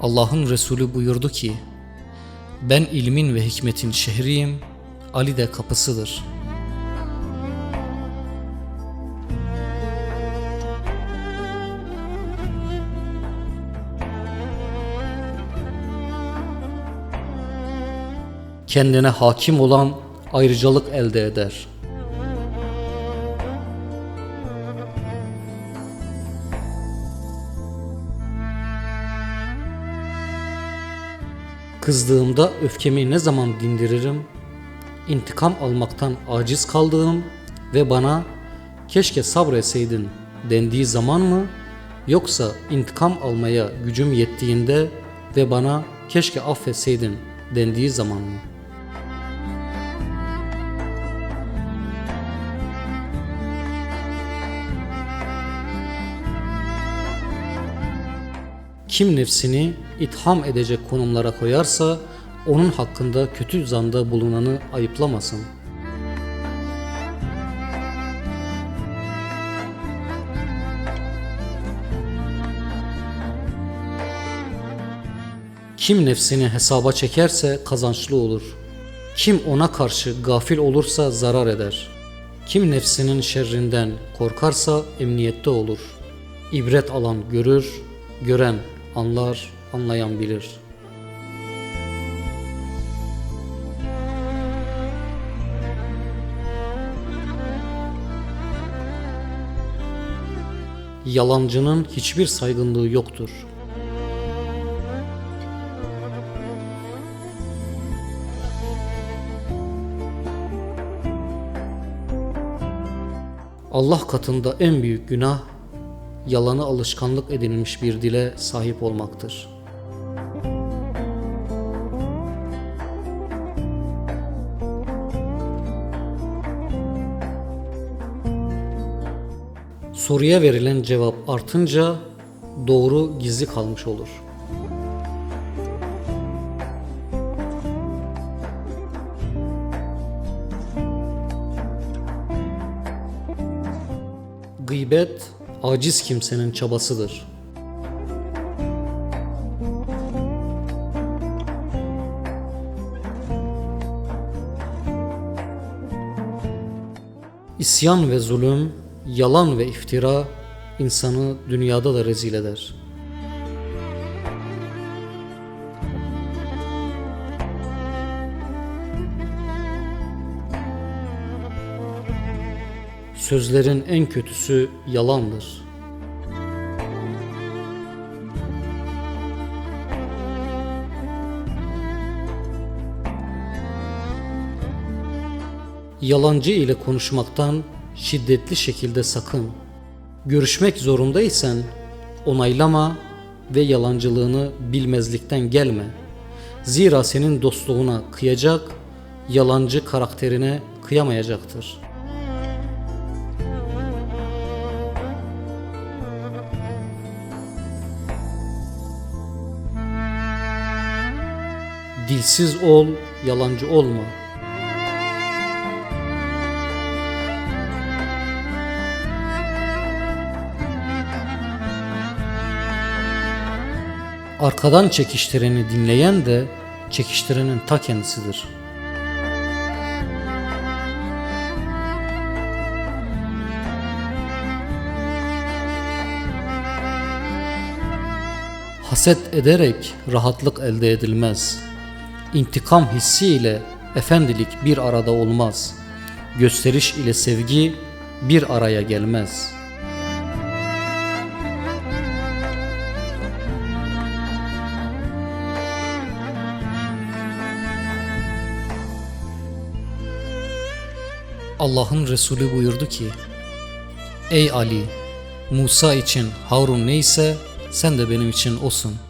Allah'ın Resulü buyurdu ki, ben ilmin ve hikmetin şehriyim, Ali de kapısıdır. Kendine hakim olan ayrıcalık elde eder. Kızdığımda öfkemi ne zaman dindiririm? İntikam almaktan aciz kaldığım ve bana keşke sabretseydin dendiği zaman mı? Yoksa intikam almaya gücüm yettiğinde ve bana keşke affetseydin dendiği zaman mı? Kim nefsini itham edecek konumlara koyarsa onun hakkında kötü zanda bulunanı ayıplamasın. Kim nefsini hesaba çekerse kazançlı olur. Kim ona karşı gafil olursa zarar eder. Kim nefsinin şerrinden korkarsa emniyette olur. İbret alan görür, gören anlar, anlayan bilir. Yalancının hiçbir saygınlığı yoktur. Allah katında en büyük günah yalanı alışkanlık edinilmiş bir dile sahip olmaktır. Soruya verilen cevap artınca doğru gizli kalmış olur. Gıybet aciz kimsenin çabasıdır. İsyan ve zulüm, yalan ve iftira insanı dünyada da rezil eder. Sözlerin en kötüsü yalandır. Yalancı ile konuşmaktan şiddetli şekilde sakın. Görüşmek zorundaysan onaylama ve yalancılığını bilmezlikten gelme. Zira senin dostluğuna kıyacak, yalancı karakterine kıyamayacaktır.'' Dilsiz ol, yalancı olma. Arkadan çekiştireni dinleyen de çekiştirenin ta kendisidir. Haset ederek rahatlık elde edilmez. İntikam hissi ile efendilik bir arada olmaz. Gösteriş ile sevgi bir araya gelmez. Allah'ın Resulü buyurdu ki Ey Ali Musa için Harun neyse sen de benim için olsun.''